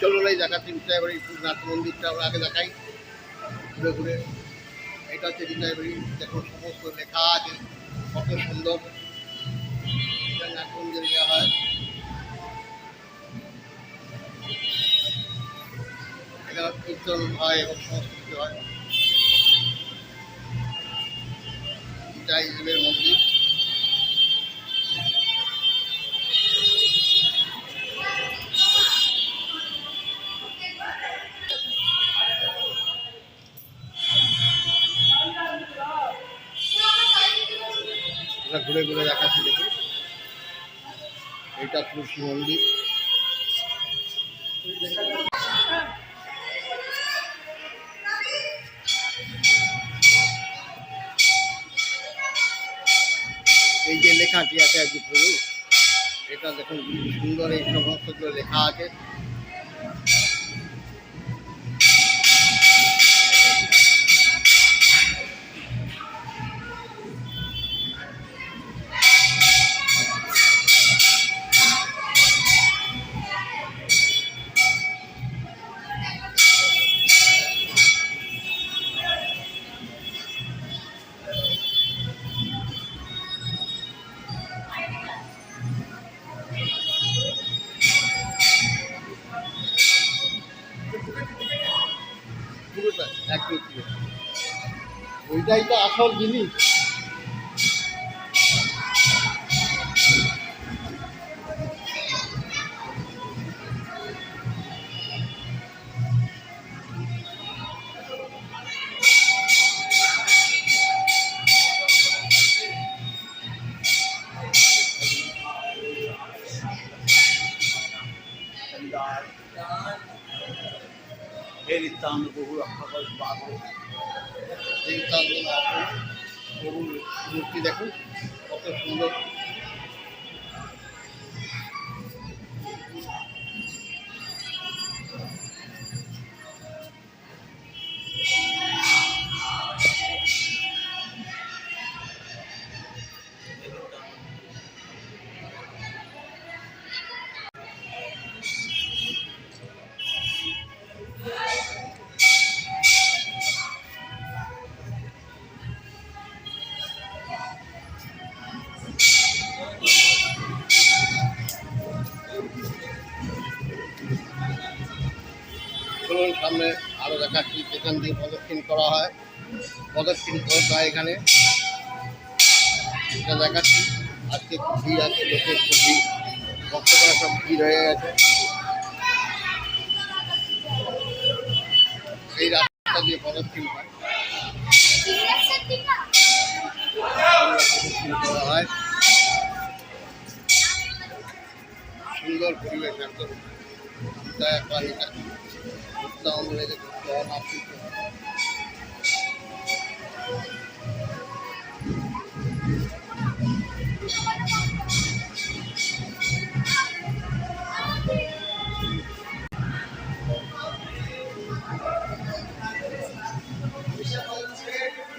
চলুন এই দেখাচ্ছি নিতাইবাড়ি নাথ মন্দিরটা আমরা আগে দেখাই। ঘুরে ঘুরে। এটা হচ্ছে নিতাইবাড়ি দেখুন সমস্ত লেখা আছে, কত সুন্দর। নাথ মন্দিরে হয়। কীর্তন হয় এবং সমস্ত কিছু হয় মন্দির। আমরা ঘুরে ঘুরে দেখাচ্ছি দেখুন। এটা তুলসী মন্দির। এই যে লেখাটি আছে আর কি এটা দেখুন সুন্দর এই সমস্তগুলো লেখা আছে। এটাই তো আসল জিনিস Ele está no Guru Akbar Babu. চিন্তা প্রভুর মূর্তি দেখুন কত সুন্দর। সামনে আরও দেখাচ্ছি যেখান দিয়ে প্রদক্ষিণ করা হয়। প্রদক্ষিণ করতে হয় এখানে এটা দেখাচ্ছি। আজকে খুব ভিড় আছে, লোকের খুব ভিড়। ভক্তরা সব ভিড় হয়ে গেছে। এই রাস্তা দিয়ে প্রদক্ষিণ করা হয়। সুন্দর পরিবেশ একদম। জল আপ্লিত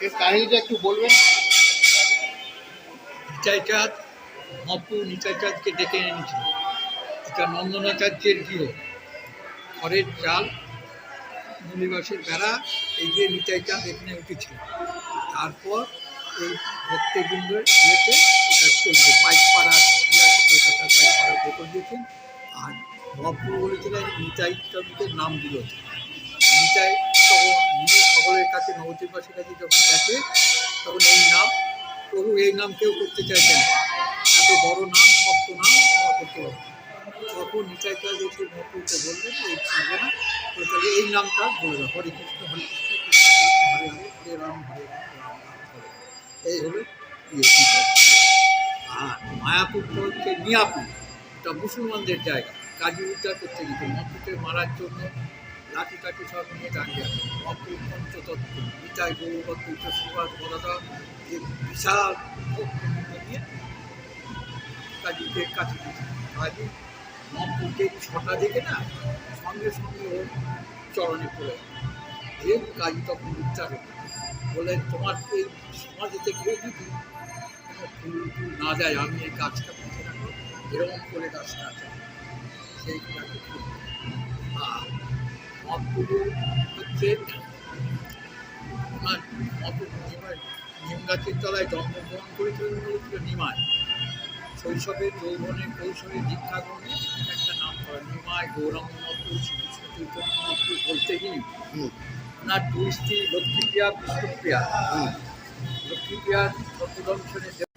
এর কাহিনীটা একটু বলবেন? নিতাইচাঁদ নিতাইচাঁদকে ডেকে এনেছিল। এটা নন্দনাচার্যের গৃহ। খড়ের চাল মুনিবাসের বেড়া এই যে নিতাইচাঁদ এখানে উঠেছিল। তারপর এই ভক্তবৃন্দের ইয়েতে এটা চলছে পাইকপাড়া আছে কলকাতার পাইকপাড়া গোপন দিয়েছেন। আর মহাপ্রভু বলেছিলেন নিতাই চন্দ্রের নাম দিল নিতাই তখন নিয়ে সকলের কাছে, নবদ্বীপবাসীর কাছে যখন গেছে, তখন এই নাম, প্রভু, এই নাম কেউ করতে চাইছেন। এত বড় নাম, শক্ত নাম আমরা করতে না। তখন নিচাই কাজ এসে মহাপুরকে বললেন, এই থাকবে না। এই নামটা বলে দাও। হরে কৃষ্ণ হরে কৃষ্ণ হরে রাম। এই হলো ইয়ে আর মায়াপুর তো হচ্ছে মিয়াপুর এটা মুসলমানদের জায়গা। কাজী উদ্ধার করতে গেছে মহাপুরকে মারার জন্য লাঠি টাঠি সব নিয়ে দাঁড়িয়ে আছে। মহাপুর পঞ্চতত্ত্ব। নিতাই গৌরবত্ত সুভাষ বলাদা যে বিশাল নিয়ে কাজীদের কাছে কাজী মহাপুরকে ছটা দেখে না সঙ্গে সঙ্গে ওর চরণে পড়ে। যে কাজী তখন উচ্চার হলো বললেন তোমার এই সমাজে থেকে যদি টুল না যায়, আমি এই গাছটা পুঁতে রাখব এরকম করে আছে সেই গাছটা আর মঠগুলো হচ্ছে। ওনার মত নিম গাছের তলায় জন্মগ্রহণ করেছিলেন বলে ছিল নিমায়। শৈশবে যৌবনে কৈশোরে দীক্ষা গ্রহণে একটা নাম করেন নিমায় গৌরাঙ্গ মত শ্রীকৃষ্ণ চৈতন্য মত বলতে গিয়ে হুম। ওনার দুই স্ত্রী লক্ষ্মীপ্রিয়া বিষ্ণুপ্রিয়া লক্ষ্মীপ্রিয়ার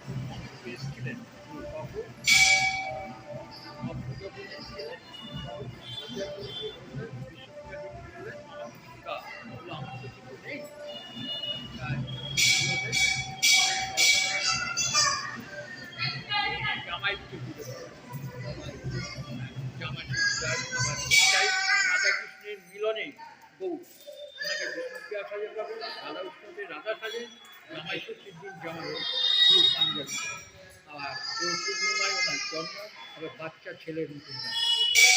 হবে বাচ্চা ছেলের গান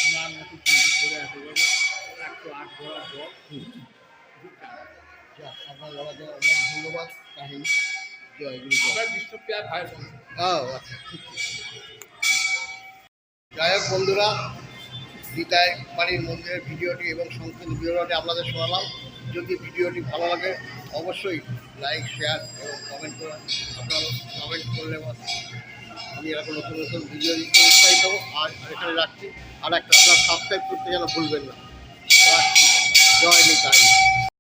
ওনার মতো কিন্তু করে একেবারে একশো আট ঘোড়া আপনার বলা যায় অনেক ধন্যবাদ কাহিনী। আমরা আচ্ছা। যাই হোক বন্ধুরা গীতায় বাড়ির মন্দিরের ভিডিওটি এবং সংক্ষিপ্ত ভিডিওটি আপনাদের শোনালাম। যদি ভিডিওটি ভালো লাগে অবশ্যই লাইক শেয়ার এবং কমেন্ট করুন। আপনারা কমেন্ট করলে আমার আমি এরকম নতুন নতুন ভিডিও দিতে উৎসাহিত হব। আর এখানে রাখছি, আর একটা আপনার সাবস্ক্রাইব করতে যেন ভুলবেন না। রাখছি। জয় নিতাই।